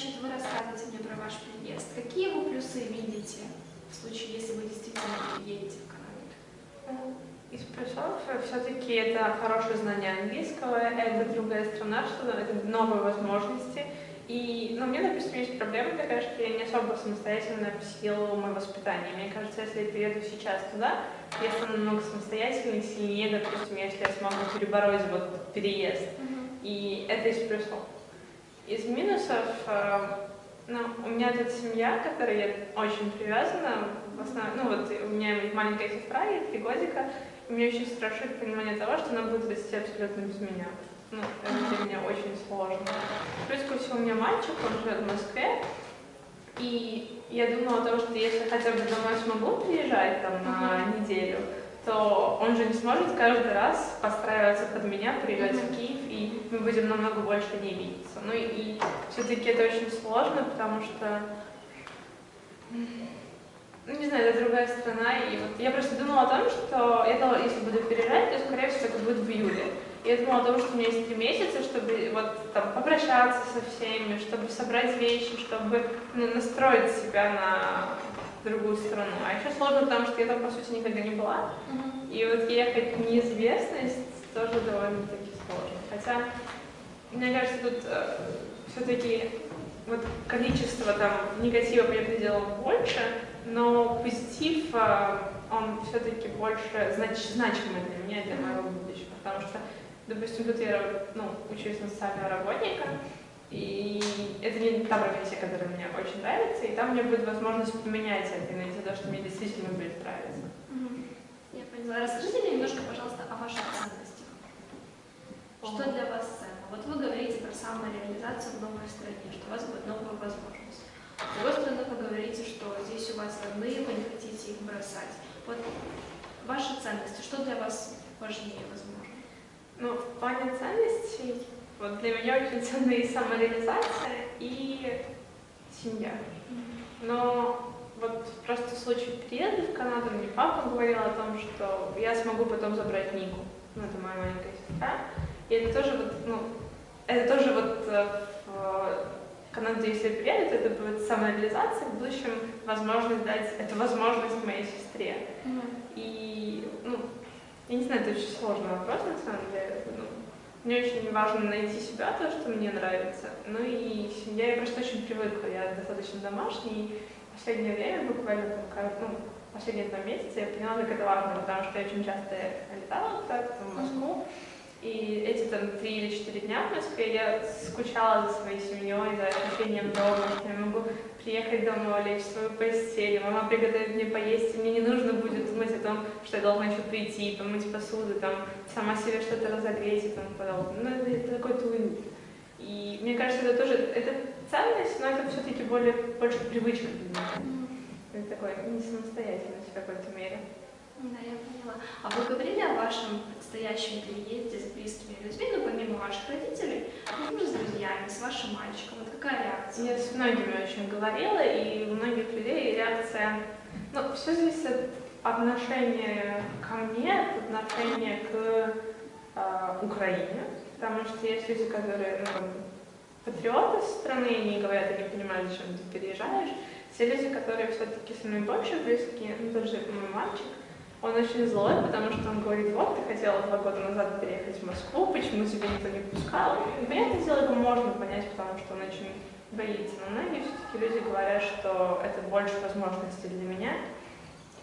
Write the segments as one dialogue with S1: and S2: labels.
S1: Значит, вы рассказываете мне про ваш переезд. Какие вы плюсы видите в случае, если вы действительно переедете в Канаду?
S2: Из плюсов все-таки это хорошее знание английского, это другая страна, что это новые возможности. И, ну, меня, допустим, есть проблема такая, что я не особо самостоятельная в силу моего воспитания. Мне кажется, если я перееду сейчас туда, я стану намного самостоятельнее, сильнее, допустим, если я смогу перебороть вот переезд.
S1: Мгм.
S2: И это из плюсов. Из минусов, э, ну, у меня тут семья, к которой я очень привязана. В основном, ну вот у меня маленькая сестра, ей три годика, и мне очень страшит понимание того, что она будет расти абсолютно без меня. Ну, это для меня очень сложно. Плюс ко всему, у меня мальчик, он живет в Москве, и я думала о том, что если хотя бы домой смогу приезжать там на неделю, то он же не сможет каждый раз подстраиваться под меня, приезжать в Киев, и мы будем намного больше не видеться. Ну и все-таки это очень сложно, потому что, ну не знаю, это другая страна, и вот я просто думала о том, что думала, если буду переезжать, то скорее всего это будет в июле. И я думала о том, что у меня есть три месяца, чтобы вот там попрощаться со всеми, чтобы собрать вещи, чтобы ну, настроить себя на другую страну. А еще сложно, потому что я там, по сути, никогда не была. И вот ехать в неизвестность тоже довольно-таки сложно. Хотя, мне кажется, тут все-таки вот количество там негатива, понятное дело, больше, но позитив, э, он все-таки больше знач, значимый для меня, для моего будущего. Потому что, допустим, тут я ну, учусь на социального работника, и это не та профессия, которая мне очень нравится, и там у меня будет возможность поменять это и найти то, что мне действительно будет нравиться.
S1: Я поняла. Расскажите мне немножко, пожалуйста, о ваших ценностях. Что для вас ценно? Вот вы говорите про самореализацию в новой стране, что у вас будет новая возможность. С другой стороны, вы говорите, что здесь у вас родные, вы не хотите их бросать. Вот ваши ценности, что для вас важнее, возможно?
S2: Ну, в плане ценностей, вот для меня очень ценна и самореализация, и семья. Но вот просто в случае переезда в Канаду мне папа говорил о том, что я смогу потом забрать Нику. Ну, это моя маленькая сестра. И это тоже вот, ну, это тоже вот э, в Канаду, если я приеду, то это будет самореализация, в будущем возможность дать эту возможность моей сестре. И, ну, я не знаю, это очень сложный вопрос, на самом деле. Ну, мне очень важно найти себя, то, что мне нравится. Ну и семья, я просто очень привыкла, я достаточно домашний. Последнее время, буквально там, ну, последние два месяца, я поняла, как это важно, потому что я очень часто летала куда-то в Москву. И эти там три или четыре дня в Москве я скучала за своей семьей, за ощущением дома, что я могу приехать домой, лечь в свою постель, мама приготовит мне поесть, и мне не нужно будет думать о том, что я должна еще прийти, помыть посуду, там, сама себе что-то разогреть и тому подобное. Ну, это, это какой-то уют. И мне кажется, это тоже, это ценность, но это все-таки более, больше привычка для меня. Это такое, не самостоятельность в какой-то мере.
S1: Да, я поняла. А вы говорили о вашем предстоящем переезде с близкими людьми, ну, помимо ваших родителей, ну, с друзьями, с вашим мальчиком? Вот какая реакция?
S2: Я с многими очень говорила, и у многих людей реакция... Ну, все зависит от отношения ко мне, от отношения к э, Украине, потому что есть люди, которые, ну, патриоты страны, они говорят, они понимают, зачем ты переезжаешь. Все люди, которые все-таки со мной больше близкие, ну, тот мой мальчик, он очень злой, потому что он говорит, вот, ты хотела два года назад переехать в Москву, почему тебя никто не пускал? И, понятное дело, его можно понять, потому что он очень боится. Но многие все-таки люди говорят, что это больше возможностей для меня,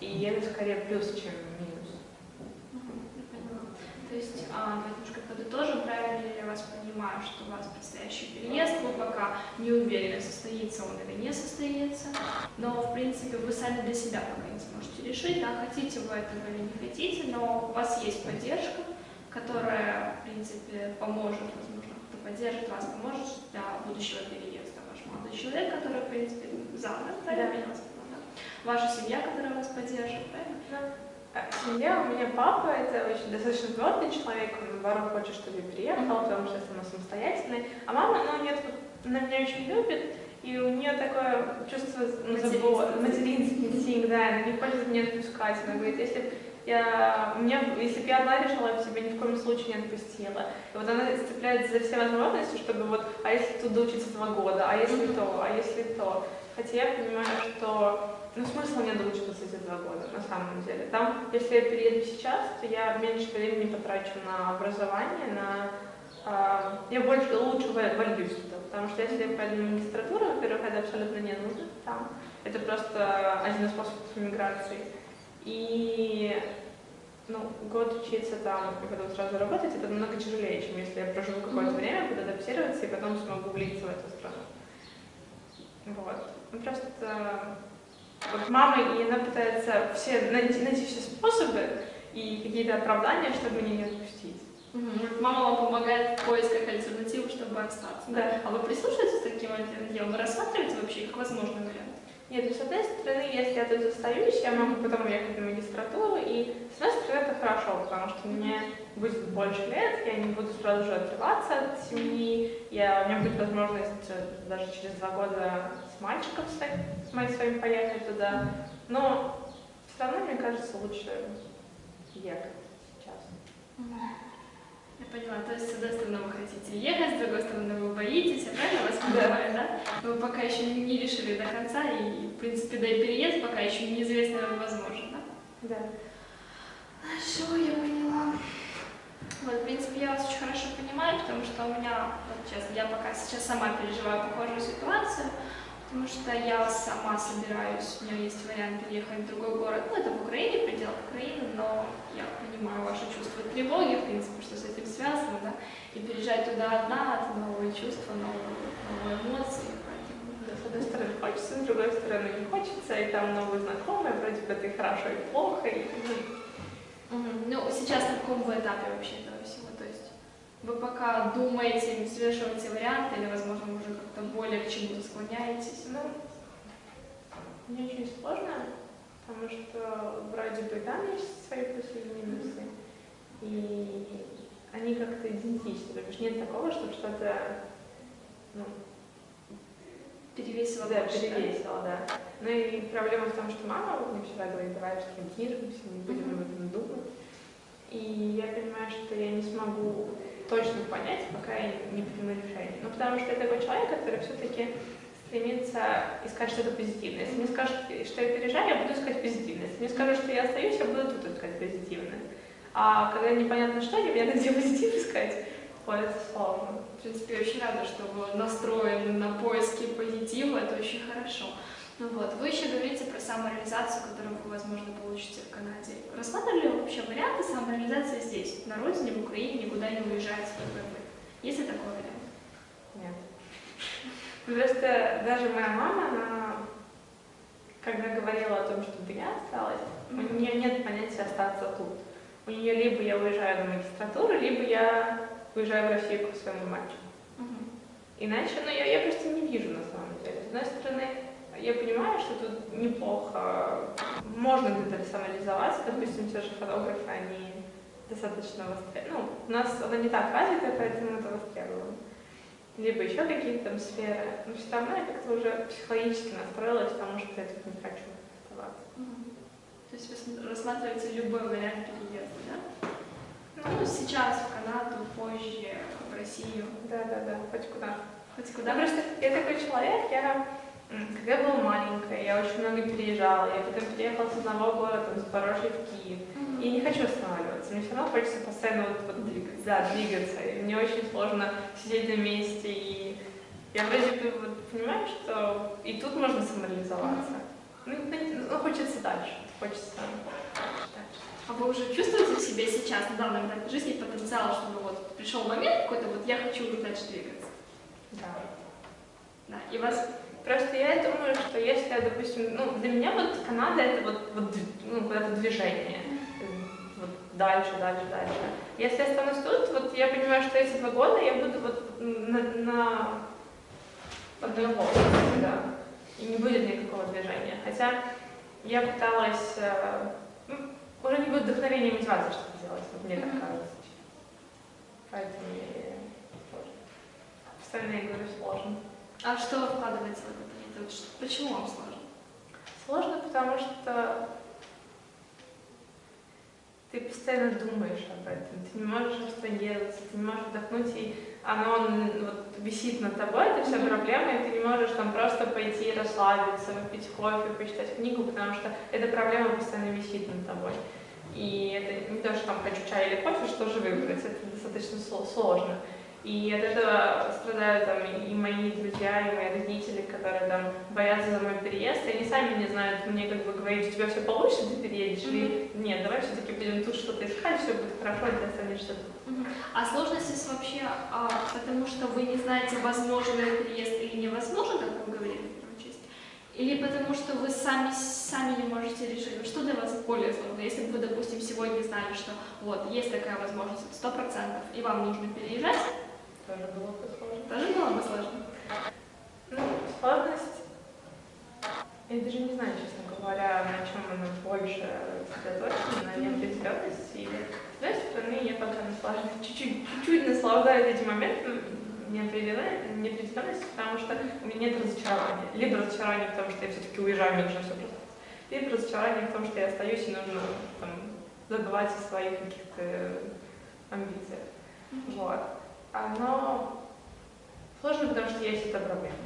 S2: и это скорее плюс, чем минус.
S1: Поняла. То есть, а, немножко подытожим, правильно ли я вас понимаю, что у вас предстоящий переезд, вы пока не уверены, состоится он или не состоится, но, в принципе, вы сами для себя пока не сможете решить, да, хотите вы этого или не хотите, но у вас есть поддержка, которая, в принципе, поможет, возможно, кто поддержит вас, поможет для будущего переезда. Ваш молодой человек, который, в принципе, за, да, правильно
S2: Да.
S1: да? Ваша семья, которая вас поддержит, правильно?
S2: А Семья, у меня папа, это очень достаточно твердый человек, он наоборот хочет, чтобы я приехала, потому что я сама самостоятельная. А мама, ну, нет, она меня очень любит, и у нее такое чувство ну,
S1: Материнский
S2: забо-
S1: инстинкт.
S2: материнский инстинкт, да, она не хочет меня отпускать. Она говорит, если я, мне, если бы я одна решила, я бы себя ни в коем случае не отпустила. И вот она цепляется за все возможности, чтобы вот, а если тут доучиться два года, а если то, а если то. Хотя я понимаю, что ну, смысла нет доучиваться эти два года, на самом деле. Там, если я перееду сейчас, то я меньше времени потрачу на образование, на... а, я больше, лучше во- вольюсь туда, потому что если я пойду на магистратуру, во-первых, это абсолютно не нужно там. Это просто один из способов миграции. И ну, год учиться там и потом сразу работать, это намного тяжелее, чем если я проживу какое-то
S1: Мгм.
S2: время, буду адаптироваться и потом смогу влиться в эту страну. Вот. Ну, просто вот мама, и она пытается все найти, найти все способы и какие-то оправдания, чтобы меня не отпустить.
S1: Вот Мама вам помогает в поисках альтернатив, чтобы остаться.
S2: Да.
S1: А вы прислушиваетесь к таким альтернативам? Вы рассматриваете вообще их возможный вариант?
S2: Нет, с одной стороны, если я тут остаюсь, я могу потом уехать на магистратуру, и с одной стороны, это хорошо, потому что мне будет больше лет, я не буду сразу же отрываться от семьи, я, у меня будет возможность э, даже через два года с мальчиком своим, с моим своим поехать туда, но все равно, мне кажется, лучше ехать сейчас.
S1: Я поняла, то есть с одной стороны вы хотите ехать, с другой стороны вы боитесь, я правильно вас понимаю, да? Вы пока еще не не решили до конца, и, в принципе, да и переезд пока еще неизвестно возможен, да?
S2: Да.
S1: Хорошо, я поняла. Вот, в принципе, я вас очень хорошо понимаю, потому что у меня, вот честно, я пока сейчас сама переживаю похожую ситуацию, потому что я сама собираюсь, у меня есть вариант переехать в другой город, ну, это в Украине, в пределах Украины, но я понимаю ваше чувство тревоги, в принципе, что с этим связано, да, и переезжать туда одна, это новые чувства, новые, новые эмоции, поэтому...
S2: С одной стороны хочется, с другой стороны не хочется, и там новые знакомые, вроде бы и хорошо, и плохо, и
S1: Мгм. Ну, сейчас на каком вы этапе вообще этого всего? То есть вы пока думаете, взвешиваете варианты, или, возможно, уже как-то более к чему-то склоняетесь?
S2: Ну, мне очень сложно, потому что вроде бы там есть свои плюсы и минусы, и они как-то идентичны, то есть нет такого, чтобы что-то ну,
S1: Перевесило
S2: да,
S1: больше, да?
S2: перевесило, да. Ну и проблема в том, что мама мне всегда говорит, давай абстрагируемся, не будем об этом думать. И я понимаю, что я не смогу точно понять, пока я не приму решение. Ну, потому что я такой человек, который все-таки стремится искать что-то позитивное. Если мне скажут, что я переезжаю, я буду искать позитивное. Если мне скажут, что я остаюсь, я буду тут искать позитивное. А когда непонятно что, непонятно где позитив искать, вот это сложно.
S1: В принципе, я очень рада, что вы настроены на поиски позитива, это очень хорошо. Ну вот, вы еще говорите про самореализацию, которую вы, возможно, получите в Канаде. Рассматривали вообще варианты самореализации здесь, на родине, в Украине, никуда не уезжая с ППП? Есть ли такой вариант?
S2: Нет. Просто даже моя мама, она, когда говорила о том, чтобы я осталась, у нее нет понятия остаться тут. У нее либо я уезжаю на магистратуру, либо я уезжаю в Россию к своему мальчику. Иначе, ну, я, я просто не вижу на самом деле. С одной стороны, я понимаю, что тут неплохо, можно где-то самореализоваться, допустим, те же фотографы, они достаточно востребованы. Ну, у нас она не так развита, поэтому это востребовано. Либо еще какие-то там сферы. Но все равно я как-то уже психологически настроилась, потому что я тут не хочу оставаться.
S1: То есть вы см- рассматриваете любой вариант переезда, да?
S2: Ну,
S1: Ну, сейчас в Канаду, позже в Россию,
S2: да-да-да, хоть куда.
S1: хоть
S2: Да,
S1: куда.
S2: просто я такой человек, я, когда я была маленькая, я очень много переезжала, я потом переехала с одного города, там, с Запорожья в Киев.
S1: Мгм.
S2: И не хочу останавливаться, мне все равно хочется постоянно вот, вот
S1: Двигаться.
S2: да, двигаться. И мне очень сложно сидеть на месте, и я вроде бы вот понимаю, что и тут можно самореализоваться. Ну, ну, ну, хочется дальше, хочется дальше.
S1: А вы уже чувствуете в себе сейчас, на данном этапе жизни, потенциал, чтобы вот пришел момент какой-то, вот я хочу уже дальше двигаться?
S2: Да.
S1: Да, и вас
S2: Просто я думаю, что если, я, допустим, ну, для меня вот Канада это вот, вот ну, куда-то движение. Вот дальше, дальше, дальше. Если я останусь тут, вот я понимаю, что эти два года я буду вот на, на одной лодке, да. И не будет никакого движения. Хотя я пыталась, э, ну, уже не будет вдохновения и мотивации что-то делать, вот мне так кажется. Поэтому мне сложно. Остальные, говорю, сложно.
S1: А что вы вкладываете в это? Это вот что- Почему вам сложно?
S2: Сложно, потому что ты постоянно думаешь об этом, ты не можешь абстрагироваться, ты не можешь вдохнуть, и оно вот, висит над тобой, это вся проблема, и ты не можешь там просто пойти расслабиться, выпить кофе, почитать книгу, потому что эта проблема постоянно висит над тобой. И это не то, что там хочу чай или кофе, что же выбрать, это достаточно сло- сложно. И от этого страдают там и мои друзья, и мои родители, которые там боятся за мой переезд, и они сами не знают мне как бы говорить, у тебя все получится, ты переедешь, или нет, давай все-таки будем тут что-то искать, все будет хорошо, ты останешься тут.
S1: Мгм. А сложность здесь вообще, а, потому что вы не знаете, возможен ли переезд или невозможно, как вы говорили или потому что вы сами, сами не можете решить, что для вас более сложно? Если бы вы, допустим, сегодня знали, что вот, есть такая возможность, сто процентов, и вам нужно переезжать,
S2: Тоже было бы сложно.
S1: тоже было бы сложно.
S2: Ну, сложность, я даже не знаю, честно говоря, на чем она больше сосредоточена, на неопределенности или с другой стороны, я пока наслаждаюсь, чуть-чуть, чуть-чуть наслаждаюсь этим моментом неопределенности, неопределенности, потому что у меня нет разочарования. Либо разочарование в том, что я все-таки уезжаю, мне нужно все просто. Либо разочарование в том, что я остаюсь и нужно там, забывать о своих каких-то амбициях. Вот. Оно сложно, потому что есть эта проблема.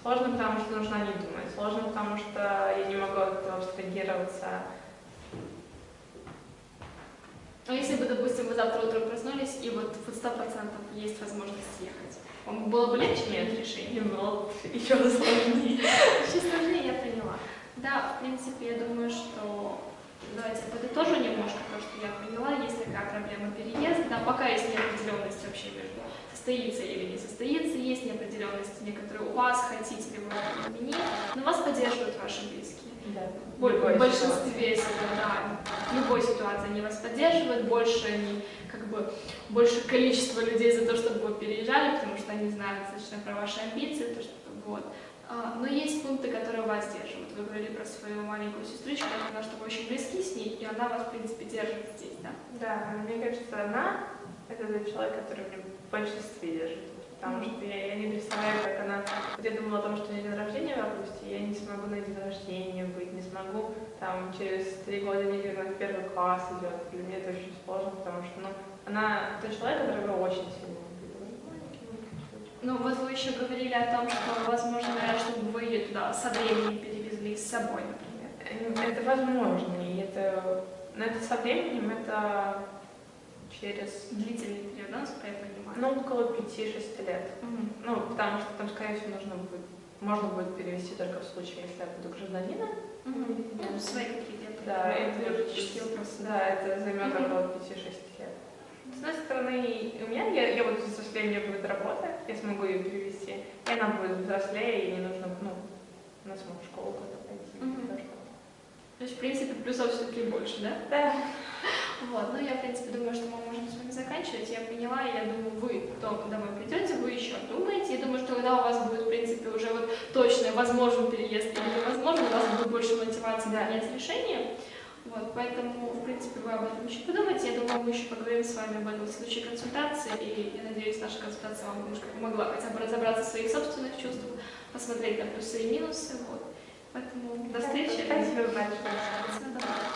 S2: Сложно, потому что нужно не думать. Сложно, потому что я не могу от этого абстрагироваться.
S1: А если бы, допустим, вы завтра утром проснулись, и вот сто процентов есть возможность ехать, вам было бы легче принять решение?
S2: Было еще сложнее.
S1: Еще сложнее, я поняла. Да, в принципе, я думаю, что давайте подытожу немножко то, что я поняла. Есть такая проблема переезда. Да, пока есть неопределенность вообще между состоится или не состоится, есть неопределенность некоторые у вас, хотите ли вы нет, но вас поддерживают ваши близкие.
S2: Да.
S1: Бо-
S2: Любой
S1: В большинстве ситуаций, да, любой ситуации они вас поддерживают, больше они, как бы, больше количество людей за то, чтобы вы переезжали, потому что они знают достаточно про ваши амбиции, то, что, вот. А, Но есть пункты, которые вас держат. Вы говорили про свою маленькую сестричку, поняла, что вы очень близки с ней, и она вас, в принципе, держит здесь, да?
S2: Да, мне кажется, она это тот человек, который мне в большинстве держит. Потому что я, я не представляю, как она... Вот я думала о том, что у нее день рождения в августе, я не смогу на день рождения быть, не смогу там через три года не вернуть в первый класс идет. Для меня это очень сложно, потому что ну, она тот человек, которого очень сильно.
S1: Ну, вот вы еще говорили о том, что, возможно, чтобы вы ее туда со временем перевезли с собой, например.
S2: Это возможно, и это... Но это со временем, это через,
S1: Длительный период, да, насколько я понимаю?
S2: ну, около 5-6 лет.
S1: Мгм.
S2: Ну, потому что там, скорее всего, нужно будет, можно будет перевести только в случае, если я буду гражданином.
S1: Мгм. Ну, свои какие-то
S2: Да,
S1: это юридические вопросы.
S2: Да, это займет
S1: Мгм.
S2: около 5-6 лет. С одной стороны, у меня, я, я вот взрослее, у меня будет работа, я смогу ее перевести, и она будет взрослее, и не нужно, ну, она сможет в школу куда-то пойти.
S1: Мгм.
S2: то, что-
S1: То есть, в принципе, плюсов все-таки больше, да?
S2: Да.
S1: Вот, ну я, в принципе, думаю, что мы можем с вами заканчивать. Я поняла, я думаю, вы потом домой придете, вы еще думаете. Я думаю, что когда у вас будет, в принципе, уже вот точно возможен переезд или невозможно, у вас будет больше мотивации
S2: Да.
S1: принять решение. Вот, поэтому, в принципе, вы об этом еще подумайте. Я думаю, мы еще поговорим с вами об этом в случае консультации. И я надеюсь, наша консультация вам немножко помогла хотя бы разобраться в своих собственных чувствах, посмотреть на плюсы и минусы. Вот. Поэтому до встречи.
S2: Спасибо большое.